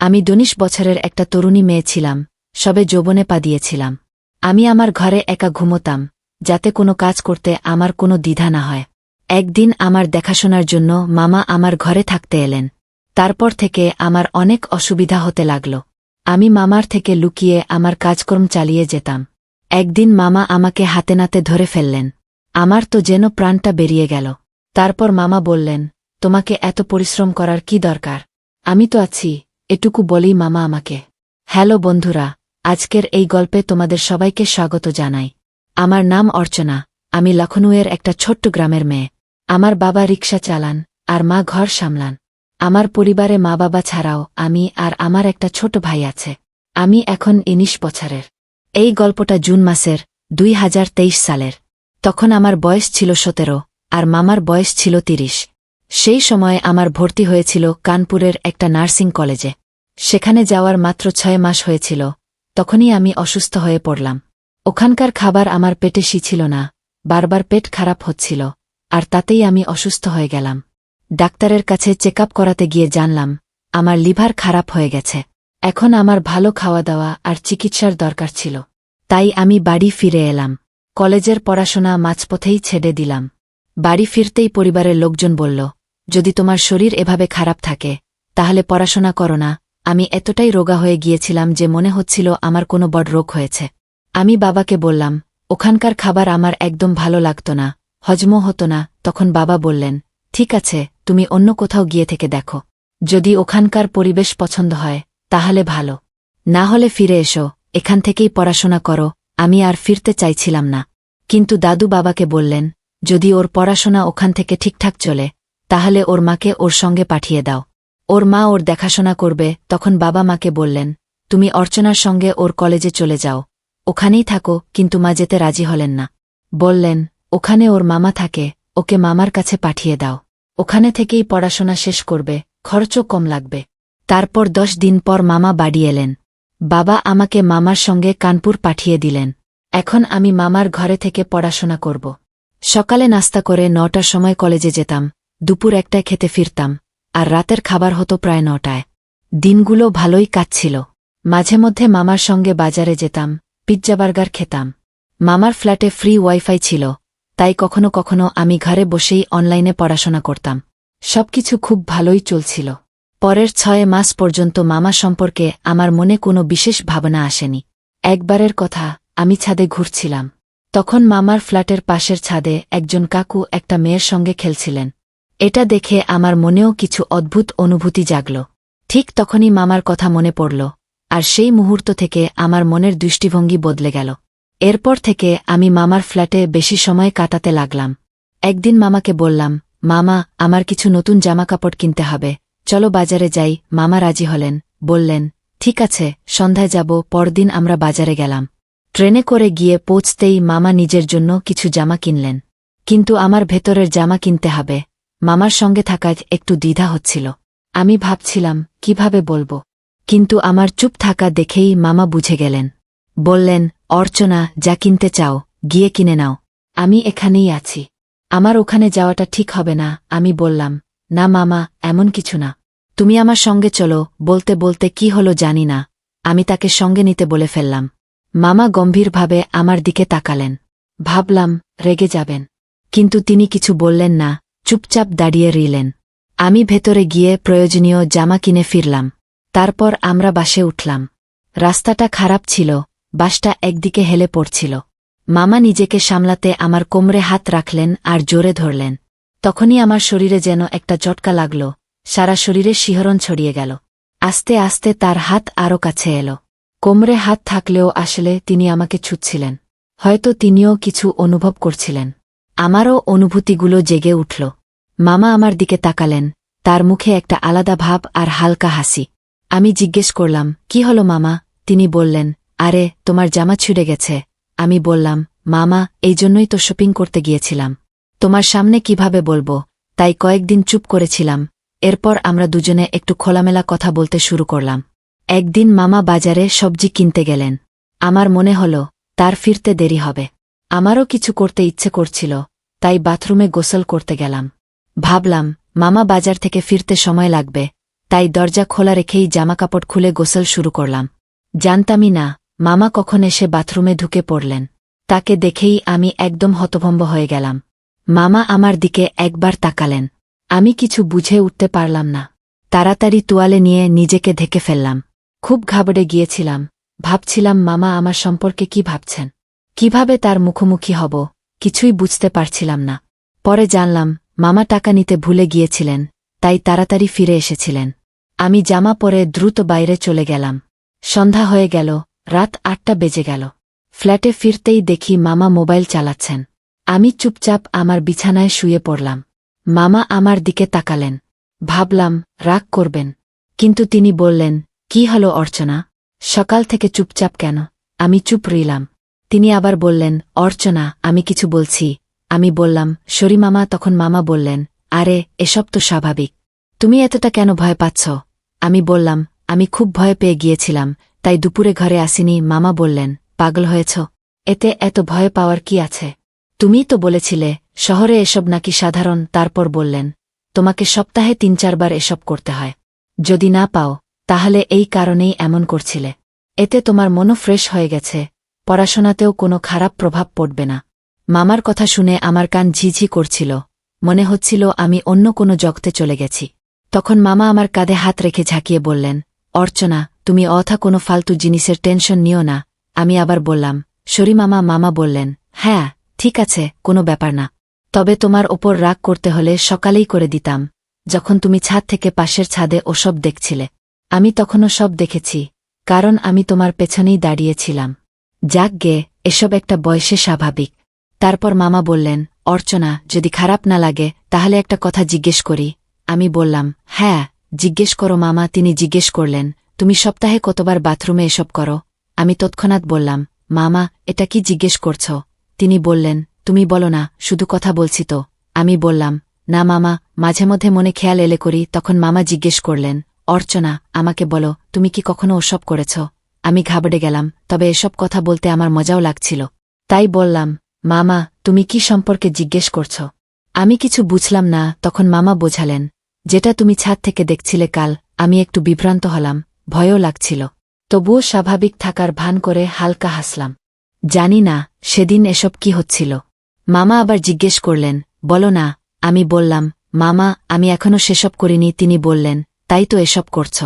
আমি ডনিশ বছরের একটা তরুণী মেয়ে ছিলাম, সবে যৌবনে পা দিয়েছিলাম। আমি আমার ঘরে একা ঘুমোতাম, যাতে কোনো কাজ করতে আমার কোনো দ্বিধা না হয়। একদিন আমার দেখাশোনার জন্য মামা আমার ঘরে থাকতে এলেন। তারপর থেকে আমার অনেক অসুবিধা হতে লাগল। আমি মামার থেকে লুকিয়ে আমার কাজকর্ম চালিয়ে যেতাম। একদিন মামা আমাকে হাতে নাতে ধরে ফেললেন। আমার তো যেন প্রাণটা বেরিয়ে গেল। তারপর মামা বললেন, তোমাকে এত পরিশ্রম করার কি দরকার? আমি তো আছি এটুকু বলেই মামা আমাকে, হ্যালো বন্ধুরা, আজকের এই গল্পে তোমাদের সবাইকে স্বাগত জানাই। আমার নাম অর্চনা, আমি লখনউয়ের একটা ছোট্ট গ্রামের মেয়ে। আমার বাবা রিক্সা চালান আর মা ঘর সামলান। আমার পরিবারে মা বাবা ছাড়াও আমি আর আমার একটা ছোট ভাই আছে। আমি এখন ইনিশ বছরের। এই গল্পটা জুন মাসের দুই হাজার তেইশ সালের। তখন আমার বয়স ছিল সতেরো আর মামার বয়স ছিল তিরিশ। সেই সময় আমার ভর্তি হয়েছিল কানপুরের একটা নার্সিং কলেজে। সেখানে যাওয়ার মাত্র ছয় মাস হয়েছিল। তখনই আমি অসুস্থ হয়ে পড়লাম। ওখানকার খাবার আমার পেটে ছিল না। বারবার পেট খারাপ হচ্ছিল। আর তাতেই আমি অসুস্থ হয়ে গেলাম। ডাক্তারের কাছে চেক করাতে গিয়ে জানলাম, আমার লিভার খারাপ হয়ে গেছে। এখন আমার ভালো খাওয়া দাওয়া আর চিকিৎসার দরকার ছিল। তাই আমি বাড়ি ফিরে এলাম। কলেজের পড়াশোনা মাঝপথেই ছেড়ে দিলাম। বাড়ি ফিরতেই পরিবারের লোকজন বলল যদি তোমার শরীর এভাবে খারাপ থাকে, তাহলে পড়াশোনা করো না। আমি এতটাই রোগা হয়ে গিয়েছিলাম যে মনে হচ্ছিল আমার কোনো বড় রোগ হয়েছে। আমি বাবাকে বললাম, ওখানকার খাবার আমার একদম ভালো লাগত না, হজমও হতো না। তখন বাবা বললেন, ঠিক আছে, তুমি অন্য কোথাও গিয়ে থেকে দেখো। যদি ওখানকার পরিবেশ পছন্দ হয়, তাহলে ভালো। না হলে ফিরে এসো, এখান থেকেই পড়াশোনা করো, আমি আর ফিরতে চাইছিলাম না। কিন্তু দাদু বাবাকে বললেন, যদি ওর পড়াশোনা ওখান থেকে ঠিকঠাক চলে তাহলে ওর মাকে ওর সঙ্গে পাঠিয়ে দাও। ওর মা ওর দেখাশোনা করবে, তখন বাবা মাকে বললেন, তুমি অর্চনার সঙ্গে ওর কলেজে চলে যাও। ওখানেই থাকো, কিন্তু মা যেতে রাজি হলেন না। বললেন, ওখানে ওর মামা থাকে, ওকে মামার কাছে পাঠিয়ে দাও। ওখানে থেকেই পড়াশোনা শেষ করবে, খরচও কম লাগবে। তারপর দশ দিন পর মামা বাড়ি এলেন। বাবা আমাকে মামার সঙ্গে কানপুর পাঠিয়ে দিলেন। এখন আমি মামার ঘরে থেকে পড়াশোনা করব। সকালে নাস্তা করে নটার সময় কলেজে যেতাম। দুপুর একটায় খেতে ফিরতাম, আর রাতের খাবার হতো প্রায় নটায়। দিনগুলো ভালোই কাটছিল। মাঝে মধ্যে মামার সঙ্গে বাজারে যেতাম, পিৎজা বার্গার খেতাম। মামার ফ্ল্যাটে ফ্রি ওয়াইফাই ছিল, তাই কখনো কখনো আমি ঘরে বসেই অনলাইনে পড়াশোনা করতাম। সবকিছু খুব ভালোই চলছিল। পরের ছয় মাস পর্যন্ত মামা সম্পর্কে আমার মনে কোনো বিশেষ ভাবনা আসেনি। একবারের কথা, আমি ছাদে ঘুরছিলাম। তখন মামার ফ্ল্যাটের পাশের ছাদে একজন কাকু একটা মেয়ের সঙ্গে খেলছিলেন। এটা দেখে আমার মনেও কিছু অদ্ভুত অনুভূতি জাগল। ঠিক তখনই মামার কথা মনে পড়ল, আর সেই মুহূর্ত থেকে আমার মনের দৃষ্টিভঙ্গি বদলে গেল। এরপর থেকে আমি মামার ফ্ল্যাটে বেশি সময় কাটাতে লাগলাম। একদিন মামাকে বললাম, মামা, আমার কিছু নতুন জামাকাপড় কিনতে হবে। চলো বাজারে যাই। মামা রাজি হলেন, বললেন, ঠিক আছে, সন্ধ্যায় যাব, পরদিন আমরা বাজারে গেলাম। ট্রেনে করে গিয়ে পৌঁছতেই মামা নিজের জন্য কিছু জামা কিনলেন। কিন্তু আমার ভেতরের জামা কিনতে হবে। মামার সঙ্গে থাকায় একটু দ্বিধা হচ্ছিল। আমি ভাবছিলাম, কীভাবে বলব? কিন্তু আমার চুপ থাকা দেখেই মামা বুঝে গেলেন। বললেন, অর্চনা, যা কিনতে চাও, গিয়ে কিনে নাও। আমি এখানেই আছি। আমার ওখানে যাওয়াটা ঠিক হবে না, আমি বললাম। না মামা, এমন কিছু না। তুমি আমার সঙ্গে চলো, বলতে বলতে কি হলো জানি না। আমি তাকে সঙ্গে নিতে বলে ফেললাম। মামা গম্ভীরভাবে আমার দিকে তাকালেন। ভাবলাম, রেগে যাবেন। কিন্তু তিনি কিছু বললেন না চুপচাপ দাঁড়িয়ে রইলেন। আমি ভেতরে গিয়ে প্রয়োজনীয় জামা কিনে ফিরলাম। তারপর আমরা বাসে উঠলাম। রাস্তাটা খারাপ ছিল, বাসটা একদিকে হেলে পড়ছিল। মামা নিজেকে সামলাতে আমার কোমরে হাত রাখলেন আর জোরে ধরলেন। তখনই আমার শরীরে যেন একটা চটকা লাগল, সারা শরীরে শিহরণ ছড়িয়ে গেল। আস্তে আস্তে তার হাত আরও কাছে এলো। কোমরে হাত থাকলেও আসলে তিনি আমাকে ছুটছিলেন হয়তো তিনিও কিছু অনুভব করছিলেন। আমারও অনুভূতিগুলো জেগে উঠল। মামা আমার দিকে তাকালেন, তার মুখে একটা আলাদা ভাব আর হালকা হাসি। আমি জিজ্ঞেস করলাম, কি হলো মামা? তিনি বললেন, আরে, তোমার জামা ছুড়ে গেছে। আমি বললাম, মামা, এই জন্যই তো শপিং করতে গিয়েছিলাম। তোমার সামনে কীভাবে বলব? তাই কয়েকদিন চুপ করেছিলাম। এরপর আমরা দুজনে একটু খোলামেলা কথা বলতে শুরু করলাম। একদিন মামা বাজারে সবজি কিনতে গেলেন। আমার মনে হল, তার ফিরতে দেরি হবে। আমারও কিছু করতে ইচ্ছে করছিল, তাই বাথরুমে গোসল করতে গেলাম। ভাবলাম, মামা বাজার থেকে ফিরতে সময় লাগবে, তাই দরজা খোলা রেখেই জামাকাপড় খুলে গোসল শুরু করলাম। জানতামই না, মামা কখন এসে বাথরুমে ঢুকে পড়লেন। তাকে দেখেই আমি একদম হতভম্ব হয়ে গেলাম। মামা আমার দিকে একবার তাকালেন। আমি কিছু বুঝে উঠতে পারলাম না। তাড়াতাড়ি তোয়ালে নিয়ে নিজেকে ঢেকে ফেললাম। খুব ঘাবড়ে গিয়েছিলাম। ভাবছিলাম, মামা আমার সম্পর্কে কি ভাবছেন? কীভাবে তার মুখোমুখি হব? কিছুই বুঝতে পারছিলাম না। পরে জানলাম মামা টাকা নিতে ভুলে গিয়েছিলেন, তাই তাড়াতাড়ি ফিরে এসেছিলেন। আমি জামা পরে দ্রুত বাইরে চলে গেলাম। সন্ধ্যা হয়ে গেল, রাত আটটা বেজে গেল। ফ্ল্যাটে ফিরতেই দেখি মামা মোবাইল চালাচ্ছেন। আমি চুপচাপ আমার বিছানায় শুয়ে পড়লাম। মামা আমার দিকে তাকালেন। ভাবলাম, রাগ করবেন। কিন্তু তিনি বললেন, কি হল অর্চনা? সকাল থেকে চুপচাপ কেন? আমি চুপ রইলাম। তিনি আবার বললেন, অর্চনা, আমি কিছু বলছি। আমি বললাম শরী মামা, তখন মামা বললেন, আরে, এসব তো স্বাভাবিক। তুমি এতটা কেন ভয় পাচ্ছ? আমি বললাম, আমি খুব ভয় পেয়ে গিয়েছিলাম, তাই দুপুরে ঘরে আসিনি। মামা বললেন, পাগল হয়েছ? এতে এত ভয় পাওয়ার কি আছে? তুমিই তো বলেছিলে, শহরে এসব নাকি সাধারণ, তারপর বললেন, তোমাকে সপ্তাহে তিন চারবার এসব করতে হয়। যদি না পাও, তাহলে এই কারণেই এমন করছিলে। এতে তোমার মনও ফ্রেশ হয়ে গেছে, পড়াশোনাতেও কোনো খারাপ প্রভাব পড়বে না। মামার কথা শুনে আমার কান ঝিঝি করছিল। মনে হচ্ছিল আমি অন্য কোনো জগতে চলে গেছি। তখন মামা আমার কাঁধে হাত রেখে ঝাঁকিয়ে বললেন, অর্চনা, তুমি অথা কোনো ফালতু জিনিসের টেনশন নিও না। আমি আবার বললাম শরী মামা। মামা বললেন হ্যাঁ ঠিক আছে, কোনো ব্যাপার না। তবে তোমার ওপর রাগ করতে হলে সকালেই করে দিতাম, যখন তুমি ছাদ থেকে পাশের ছাদে ওসব দেখছিলে। আমি তখনও সব দেখেছি, কারণ আমি তোমার পেছনেই দাঁড়িয়েছিলাম। যাক গে, এসব একটা বয়সে স্বাভাবিক। তারপর মামা বললেন, অর্চনা, যদি খারাপ না লাগে, তাহলে একটা কথা জিজ্ঞেস করি। আমি বললাম হ্যাঁ জিজ্ঞেস করো মামা, তিনি জিজ্ঞেস করলেন, তুমি সপ্তাহে কতবার বাথরুমে এসব করো? আমি তৎক্ষণাৎ বললাম, মামা, এটা কি জিজ্ঞেস করছ? তিনি বললেন, তুমি বলো না, শুধু কথা বলছি তো। আমি বললাম, না মামা, মাঝে মধ্যে মনে খেয়াল এলে করি। তখন মামা জিজ্ঞেস করলেন, অর্চনা, আমাকে বলো, তুমি কি কখনো ওসব করেছ? আমি ঘাবড়ে গেলাম, তবে এসব কথা বলতে আমার মজাও লাগছিল। তাই বললাম মামা, তুমি কি সম্পর্কে জিজ্ঞেস করছ? আমি কিছু বুঝলাম না, তখন মামা বোঝালেন। যেটা তুমি ছাদ থেকে দেখছিলে কাল, আমি একটু বিভ্রান্ত হলাম, ভয়ও লাগছিল। তবুও স্বাভাবিক থাকার ভান করে হালকা হাসলাম। জানি না, সেদিন এসব কি হচ্ছিল। মামা আবার জিজ্ঞেস করলেন, বলো না, আমি বললাম, মামা, আমি এখনও সেসব করিনি, তিনি বললেন, তাই তো এসব করছ।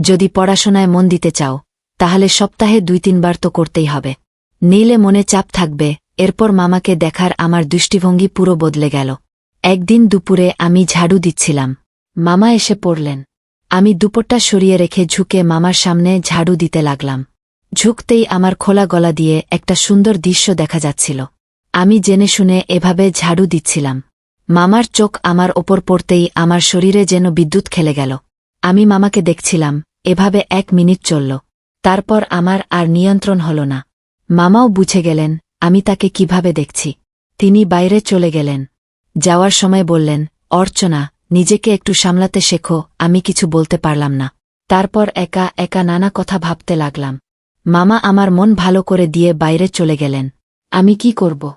যদি পড়াশোনায় মন দিতে চাও, তাহলে সপ্তাহে দুই তিনবার তো করতেই হবে। নীলে মনে চাপ থাকবে এরপর মামাকে দেখার আমার দৃষ্টিভঙ্গি পুরো বদলে গেল। একদিন দুপুরে আমি ঝাড়ু দিচ্ছিলাম। মামা এসে পড়লেন। আমি দুপুরটা সরিয়ে রেখে ঝুঁকে মামার সামনে ঝাড়ু দিতে লাগলাম। ঝুঁকতেই আমার খোলা গলা দিয়ে একটা সুন্দর দৃশ্য দেখা যাচ্ছিল। আমি জেনে শুনে এভাবে ঝাড়ু দিচ্ছিলাম। মামার চোখ আমার ওপর পড়তেই আমার শরীরে যেন বিদ্যুৎ খেলে গেল। আমি মামাকে দেখছিলাম, এভাবে এক মিনিট চলল। তারপর আমার আর নিয়ন্ত্রণ হল না। মামাও বুঝে গেলেন আমি তাকে কীভাবে দেখছি? তিনি বাইরে চলে গেলেন। যাওয়ার সময় বললেন, অর্চনা, নিজেকে একটু সামলাতে শেখো, আমি কিছু বলতে পারলাম না। তারপর একা একা নানা কথা ভাবতে লাগলাম। মামা আমার মন ভালো করে দিয়ে বাইরে চলে গেলেন। আমি কি করব?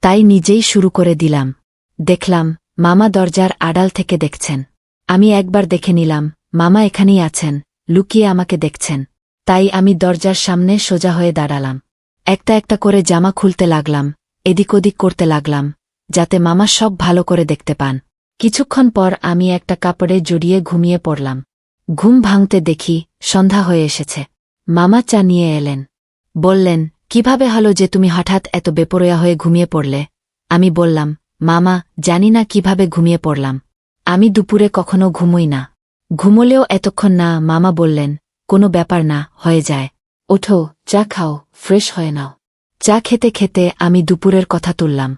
তাই নিজেই শুরু করে দিলাম। দেখলাম, মামা দরজার আড়াল থেকে দেখছেন। আমি একবার দেখে নিলাম, মামা এখানেই আছেন, লুকিয়ে আমাকে দেখছেন। তাই আমি দরজার সামনে সোজা হয়ে দাঁড়ালাম। একটা একটা করে জামা খুলতে লাগলাম, এদিক ওদিক করতে লাগলাম, যাতে মামা সব ভালো করে দেখতে পান। কিছুক্ষণ পর আমি একটা কাপড়ে জড়িয়ে ঘুমিয়ে পড়লাম। ঘুম ভাঙতে দেখি সন্ধ্যা হয়ে এসেছে। মামা চা নিয়ে এলেন। বললেন, কীভাবে হলো যে তুমি হঠাৎ এত বেপরোয়া হয়ে ঘুমিয়ে পড়লে? আমি বললাম, মামা, জানি না কীভাবে ঘুমিয়ে পড়লাম। আমি দুপুরে কখনো ঘুমোই না। ঘুমোলেও এতক্ষণ না মামা বললেন, কোনো ব্যাপার না, হয়ে যায়। ওঠো, চা খাও, ফ্রেশ হয়ে নাও। চা খেতে খেতে আমি দুপুরের কথা তুললাম।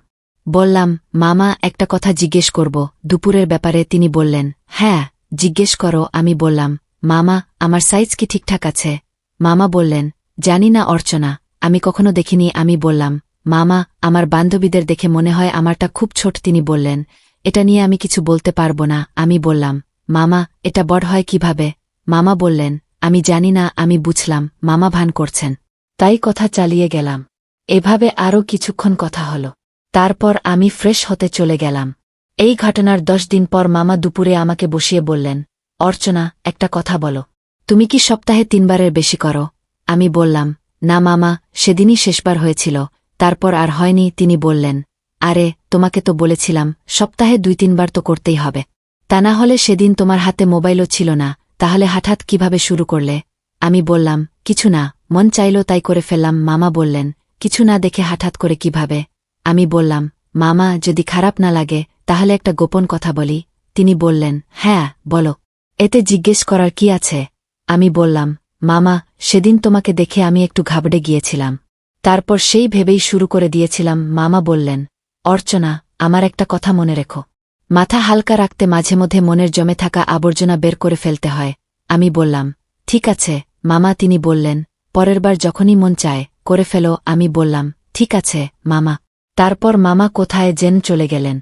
বললাম, মামা, একটা কথা জিজ্ঞেস করব। দুপুরের ব্যাপারে তিনি বললেন হ্যাঁ জিজ্ঞেস করো। আমি বললাম, মামা, আমার সাইজ কি ঠিকঠাক আছে? মামা বললেন, জানি না, অর্চনা, আমি কখনো দেখিনি। আমি বললাম, মামা, আমার বান্ধবীদের দেখে মনে হয় আমারটা খুব ছোট। তিনি বললেন, এটা নিয়ে আমি কিছু বলতে পারব না। আমি বললাম, মামা, এটা বড় হয় কীভাবে? মামা বললেন আমি জানি না, আমি বুঝলাম, মামা ভান করছেন। তাই কথা চালিয়ে গেলাম। এভাবে আরও কিছুক্ষণ কথা হল। তারপর আমি ফ্রেশ হতে চলে গেলাম। এই ঘটনার দশ দিন পর মামা দুপুরে আমাকে বসিয়ে বললেন, অর্চনা, একটা কথা বলো। তুমি কি সপ্তাহে তিনবারের বেশি করো? আমি বললাম, না মামা, সেদিনই শেষবার হয়েছিল। তারপর আর হয়নি। তিনি বললেন, আরে, তোমাকে তো বলেছিলাম, সপ্তাহে দুই তিনবার তো করতেই হবে। তা না হলে সেদিন তোমার হাতে মোবাইলও ছিল না। তাহলে হঠাৎ কীভাবে শুরু করলে? আমি বললাম, কিছু না, মন চাইল তাই করে ফেললাম। মামা বললেন, কিছু না দেখে হঠাৎ করে কীভাবে? আমি বললাম, মামা, যদি খারাপ না লাগে, তাহলে একটা গোপন কথা বলি। তিনি বললেন হ্যাঁ বলো। এতে জিজ্ঞেস করার কি আছে? আমি বললাম, মামা, সেদিন তোমাকে দেখে আমি একটু ঘাবড়ে গিয়েছিলাম। তারপর সেই ভেবেই শুরু করে দিয়েছিলাম। মামা বললেন, অর্চনা, আমার একটা কথা মনে রেখো। মাথা হালকা রাখতে মাঝে মধ্যে মনের জমে থাকা আবর্জনা বের করে ফেলতে হয়। আমি বললাম, ঠিক আছে। মামা তিনি বললেন, পরের বার যখনই মন চায়, করে ফেলো। আমি বললাম, ঠিক আছে, মামা। তারপর মামা কোথায় জেন চলে গেলেন।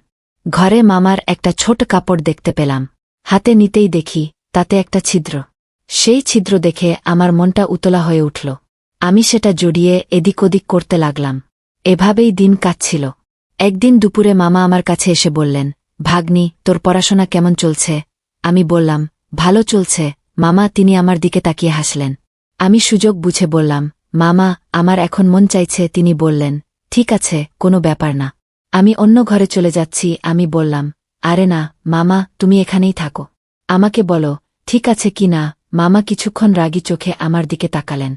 ঘরে মামার একটা ছোট কাপড় দেখতে পেলাম। হাতে নিতেই দেখি, তাতে একটা ছিদ্র। সেই ছিদ্র দেখে আমার মনটা উতলা হয়ে উঠল। আমি সেটা জড়িয়ে এদিক ওদিক করতে লাগলাম। এভাবেই দিন কাটছিল। একদিন দুপুরে মামা আমার কাছে এসে বললেন ভাগ্নি, তোর পড়াশোনা কেমন চলছে? আমি বললাম, ভালো চলছে। মামা, তিনি আমার দিকে তাকিয়ে হাসলেন। আমি সুযোগ বুঝে বললাম, মামা, আমার এখন মন চাইছে, তিনি বললেন, ঠিক আছে, কোনো ব্যাপার না। আমি অন্য ঘরে চলে যাচ্ছি, আমি বললাম, আরে না, মামা, তুমি এখানেই থাকো। আমাকে বলো, ঠিক আছে কি না? মামা কিছুক্ষণ রাগী চোখে আমার দিকে তাকালেন।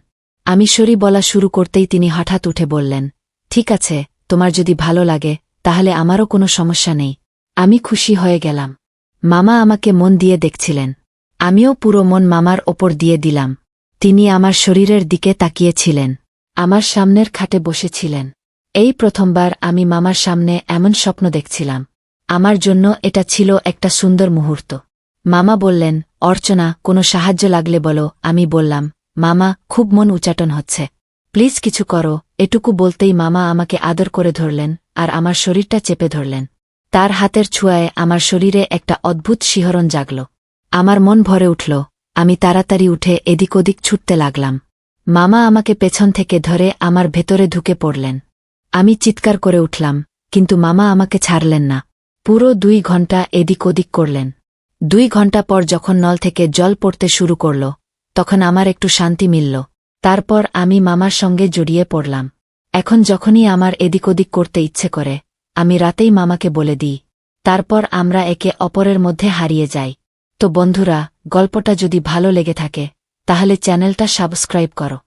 আমি সরি বলা শুরু করতেই তিনি হঠাৎ উঠে বললেন, ঠিক আছে, তোমার যদি ভালো লাগে, তাহলে আমারও কোনো সমস্যা নেই। আমি খুশি হয়ে গেলাম। মামা আমাকে মন দিয়ে দেখছিলেন। আমিও পুরো মন মামার ওপর দিয়ে দিলাম। তিনি আমার শরীরের দিকে তাকিয়েছিলেন। আমার সামনের খাটে বসেছিলেন। এই প্রথমবার আমি মামার সামনে এমন স্বপ্ন দেখছিলাম। আমার জন্য এটা ছিল একটা সুন্দর মুহূর্ত। মামা বললেন, অর্চনা, কোনো সাহায্য লাগলে বলো। আমি বললাম, মামা, খুব মন উচাটন হচ্ছে। প্লিজ কিছু করো। এটুকু বলতেই মামা আমাকে আদর করে ধরলেন আর আমার শরীরটা চেপে ধরলেন। তার হাতের ছুঁয়ায় আমার শরীরে একটা অদ্ভুত শিহরণ জাগল। আমার মন ভরে উঠল। আমি তাড়াতাড়ি উঠে এদিক ওদিক ছুটতে লাগলাম। মামা আমাকে পেছন থেকে ধরে আমার ভেতরে ঢুকে পড়লেন। আমি চিৎকার করে উঠলাম, কিন্তু মামা আমাকে ছাড়লেন না। পুরো দুই ঘণ্টা এদিক ওদিক করলেন। দুই ঘণ্টা পর যখন নল থেকে জল পড়তে শুরু করল, তখন আমার একটু শান্তি মিলল। তারপর আমি মামার সঙ্গে জড়িয়ে পড়লাম। এখন যখনই আমার এদিক ওদিক করতে ইচ্ছে করে আমি রাতেই মামাকে বলে দিই, তারপর আমরা একে অপরের মধ্যে হারিয়ে যাই। তো বন্ধুরা, গল্পটা যদি ভালো লেগে থাকে, তাহলে চ্যানেলটা সাবস্ক্রাইব করো।